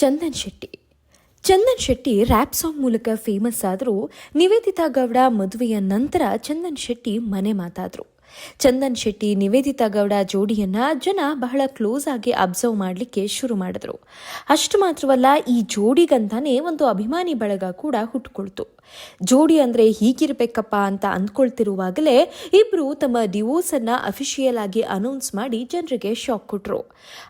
Chandan Shetty. Chandan Shetty rap song ಮೂಲಕ famous ಆದರೂ ನಿವೇದಿತಾ ಗೌಡ ಮದುವೆಯ ನಂತರ ಚಂದನ್ ಶೆಟ್ಟಿ ಮನೆ ಮಾತಾದ್ರು. ಚಂದನ್ ಶೆಟ್ಟಿ, ನಿವೇದಿತಾ ಗೌಡ ಜೋಡಿಯನ್ನ ಜನ ಬಹಳ ಕ್ಲೋಸ್ ಆಗಿ ಅಬ್ಸರ್ವ್ ಮಾಡಲಿಕ್ಕೆ ಶುರು ಮಾಡಿದ್ರು. ಅಷ್ಟು ಮಾತ್ರವಲ್ಲ, ಈ ಜೋಡಿಗಂತಾನೆ ಒಂದು ಅಭಿಮಾನಿ ಬಳಗ ಕೂಡ ಹುಟ್ಟುಕೊಳ್ತು ಜೋಡಿ ಅಂದ್ರೆ ಹೀಗಿರ್ಬೇಕಪ್ಪ ಅಂತ ಅಂದ್ಕೊಳ್ತಿರುವಾಗಲೇ ಇಬ್ರು ತಮ್ಮ ಡಿವೋರ್ಸ್ ಅನ್ನ ಅಫಿಷಿಯಲ್ ಆಗಿ ಅನೌನ್ಸ್ ಮಾಡಿ ಜನರಿಗೆ ಶಾಕ್ ಕೊಟ್ರು.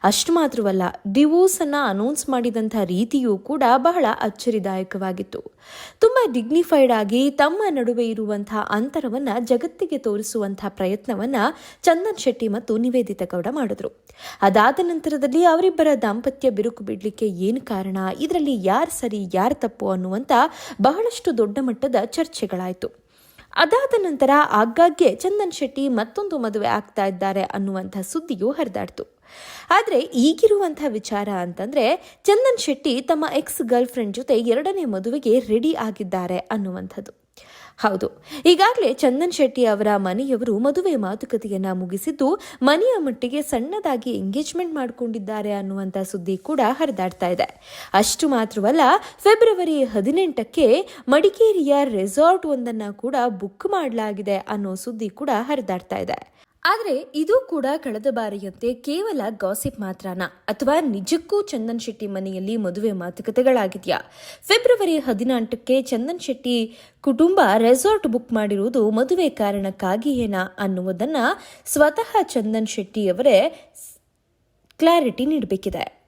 ಅಷ್ಟು ಮಾತ್ರವಲ್ಲ ಡಿವೋರ್ಸ್ ಅನ್ನ ಅನೌನ್ಸ್ ಮಾಡಿದಂಥ ರೀತಿಯೂ ಕೂಡ ಬಹಳ ಅಚ್ಚರಿದಾಯಕವಾಗಿತ್ತು. ತುಂಬಾ ಡಿಗ್ನಿಫೈಡ್ ಆಗಿ ತಮ್ಮ ನಡುವೆ ಇರುವಂತಹ ಅಂತರವನ್ನ ಜಗತ್ತಿಗೆ ತೋರಿಸುವಂತಹ ಪ್ರಯತ್ನವನ್ನ ಚಂದನ್ ಶೆಟ್ಟಿ ಮತ್ತು ನಿವೇದಿತ ಗೌಡ ಮಾಡಿದ್ರು. ಅದಾದ ನಂತರದಲ್ಲಿ ಅವರಿಬ್ಬರ ದಾಂಪತ್ಯ ಬಿರುಕು ಬಿಡಲಿಕ್ಕೆ ಏನು ಕಾರಣ, ಇದರಲ್ಲಿ ಯಾರು ಸರಿ, ಯಾರು ತಪ್ಪು ಅನ್ನುವಂತ ಬಹಳಷ್ಟು ದೊಡ್ಡ ಮಟ್ಟದ ಚರ್ಚೆಗಳಾಯಿತು. ಅದಾದ ನಂತರ ಆಗಾಗ್ಗೆ ಚಂದನ್ ಶೆಟ್ಟಿ ಮತ್ತೊಂದು ಮದುವೆ ಆಗ್ತಾ ಇದ್ದಾರೆ ಅನ್ನುವಂಥ ಸುದ್ದಿಯು ಹರಿದಾಡ್ತು. ಆದರೆ ಈಗಿರುವಂಥ ವಿಚಾರ ಅಂತಂದ್ರೆ ಚಂದನ್ ಶೆಟ್ಟಿ ತಮ್ಮ ಎಕ್ಸ್ ಗರ್ಲ್ ಫ್ರೆಂಡ್ ಜೊತೆ ಎರಡನೇ ಮದುವೆಗೆ ರೆಡಿ ಆಗಿದ್ದಾರೆ ಅನ್ನುವಂಥದ್ದು. ಹೌದು. ಈಗಾಗಲೇ ಚಂದನ್ ಶೆಟ್ಟಿ ಅವರ ಮನೆಯವರು ಮದುವೆ ಮಾತುಕತೆಯನ್ನ ಮುಗಿಸಿದ್ದು, ಮನೆಯ ಮಟ್ಟಿಗೆ ಸಣ್ಣದಾಗಿ ಎಂಗೇಜ್ಮೆಂಟ್ ಮಾಡಿಕೊಂಡಿದ್ದಾರೆ ಅನ್ನುವಂಥ ಸುದ್ದಿ ಕೂಡ ಹರಿದಾಡ್ತಾ ಇದೆ. ಅಷ್ಟು ಮಾತ್ರವಲ್ಲ, ಫೆಬ್ರವರಿ ಹದಿನೆಂಟಕ್ಕೆ ಮಡಿಕೇರಿಯ ರೆಸಾರ್ಟ್ ಒಂದನ್ನ ಕೂಡ ಬುಕ್ ಮಾಡಲಾಗಿದೆ ಅನ್ನೋ ಸುದ್ದಿ ಕೂಡ ಹರಿದಾಡ್ತಾ ಇದೆ. ಆದರೆ ಇದು ಕೂಡ ಕಳೆದ ಬಾರಿಯಂತೆ ಕೇವಲ ಗಾಸಿಪ್ ಮಾತ್ರನಾ? ಅಥವಾ ನಿಜಕ್ಕೂ ಚಂದನ್ ಶೆಟ್ಟಿ ಮನೆಯಲ್ಲಿ ಮದುವೆ ಮಾತುಕತೆಗಳಾಗಿದೆಯಾ? ಫೆಬ್ರವರಿ ಹದಿನೆಂಟಕ್ಕೆ ಚಂದನ್ ಶೆಟ್ಟಿ ಕುಟುಂಬ ರೆಸಾರ್ಟ್ ಬುಕ್ ಮಾಡಿರುವುದು ಮದುವೆ ಕಾರಣಕ್ಕಾಗಿ ಏನ ಅನ್ನುವುದನ್ನು ಸ್ವತಃ ಚಂದನ್ ಶೆಟ್ಟಿಯವರೇ ಕ್ಲಾರಿಟಿ ನೀಡಬೇಕಿದೆ.